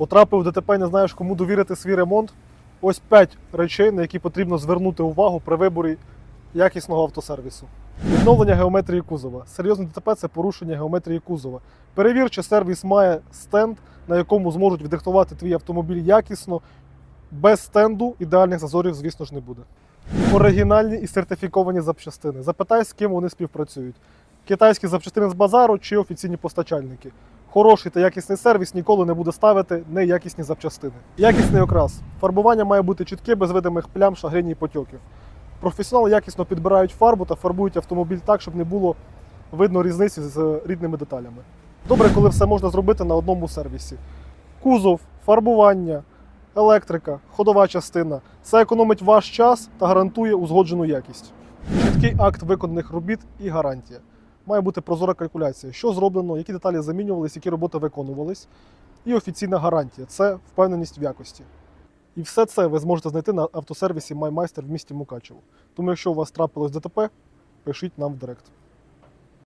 Потрапив в ДТП, не знаєш, кому довірити свій ремонт. Ось 5 речей, на які потрібно звернути увагу при виборі якісного автосервісу. Відновлення геометрії кузова. Серйозне ДТП це порушення геометрії кузова. Перевір, чи сервіс має стенд, на якому зможуть відрихтувати твій автомобіль якісно. Без стенду ідеальних зазорів, звісно ж, не буде. Оригінальні і сертифіковані запчастини. Запитай, з ким вони співпрацюють. Китайські запчастини з базару чи офіційні постачальники. Хороший та якісний сервіс ніколи не буде ставити неякісні запчастини. Якісний окрас. Фарбування має бути чітке, без видимих плям, шагрень і потьоків. Професіонали якісно підбирають фарбу та фарбують автомобіль так, щоб не було видно різниці з рідними деталями. Добре, коли все можна зробити на одному сервісі. Кузов, фарбування, електрика, ходова частина. Це економить ваш час та гарантує узгоджену якість. Чіткий акт виконаних робіт і гарантія. Має бути прозора калькуляція, що зроблено, які деталі замінювались, які роботи виконувались. І офіційна гарантія це впевненість в якості. І все це ви зможете знайти на автосервісі MyMeister в місті Мукачево. Тому, якщо у вас трапилось ДТП, пишіть нам в директ.